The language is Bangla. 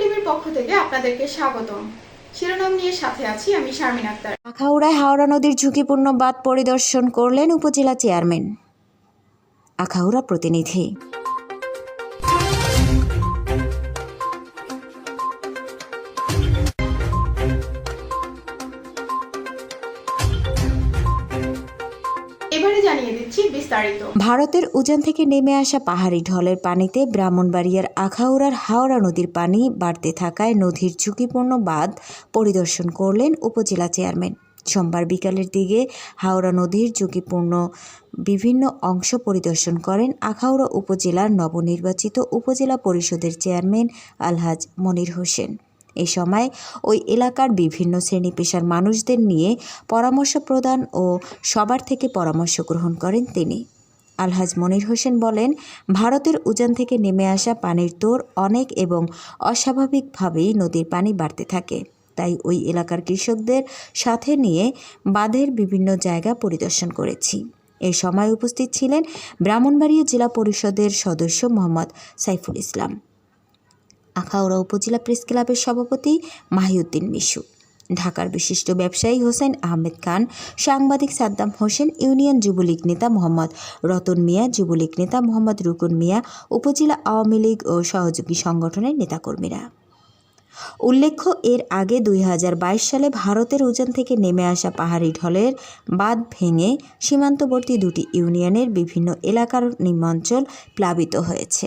টিভির পক্ষ থেকে আপনাদেরকে শিরোনাম নিয়ে সাথে আছি আমি শারমিন আক্তার। আখাউড়ায় হাওড়া নদীর ঝুঁকিপূর্ণ বাঁধ পরিদর্শন করলেন উপজেলা চেয়ারম্যান। আখাউড়া প্রতিনিধি। জানিয়ে দিচ্ছি বিস্তারিত। ভারতের উজান থেকে নেমে আসা পাহাড়ি ঢলের পানিতে ব্রাহ্মণবাড়িয়ার আখাউড়ার হাওড়া নদীর পানি বাড়তে থাকায় নদীর ঝুঁকিপূর্ণ বাঁধ পরিদর্শন করলেন উপজেলা চেয়ারম্যান। সোমবার বিকালের দিকে হাওড়া নদীর ঝুঁকিপূর্ণ বিভিন্ন অংশ পরিদর্শন করেন আখাউড়া উপজেলার নবনির্বাচিত উপজেলা পরিষদের চেয়ারম্যান আলহাজ মনির হোসেন। এ সময় ওই এলাকার বিভিন্ন শ্রেণি পেশার মানুষদের নিয়ে পরামর্শ প্রদান ও সবার থেকে পরামর্শ গ্রহণ করেন তিনি। আলহাজ মনির হোসেন বলেন, ভারতের উজান থেকে নেমে আসা পানির তোর অনেক এবং অস্বাভাবিকভাবেই নদীর পানি বাড়তে থাকে। তাই ওই এলাকার কৃষকদের সাথে নিয়ে বাঁধের বিভিন্ন জায়গা পরিদর্শন করেছি। এ সময় উপস্থিত ছিলেন ব্রাহ্মণবাড়িয়া জেলা পরিষদের সদস্য মোহাম্মদ সাইফুল ইসলাম। আখাউড়া উপজেলা প্রেস ক্লাবের সভাপতি মাহিউদ্দিন মিশু, ঢাকার বিশিষ্ট ব্যবসায়ী হোসেন আহমেদ খান, সাংবাদিক সাদ্দাম হোসেন, ইউনিয়ন যুবলীগ নেতা মোহাম্মদ রতন মিয়া, যুবলীগ নেতা মোহাম্মদ রুকুন মিয়া, উপজেলা আওয়ামী লীগ ও সহযোগী সংগঠনের নেতাকর্মীরা। উল্লেখ্য, এর আগে দুই হাজার বাইশ সালে ভারতের উজান থেকে নেমে আসা পাহাড়ি ঢলের বাঁধ ভেঙে সীমান্তবর্তী দুটি ইউনিয়নের বিভিন্ন এলাকার নিম্নাঞ্চল প্লাবিত হয়েছে।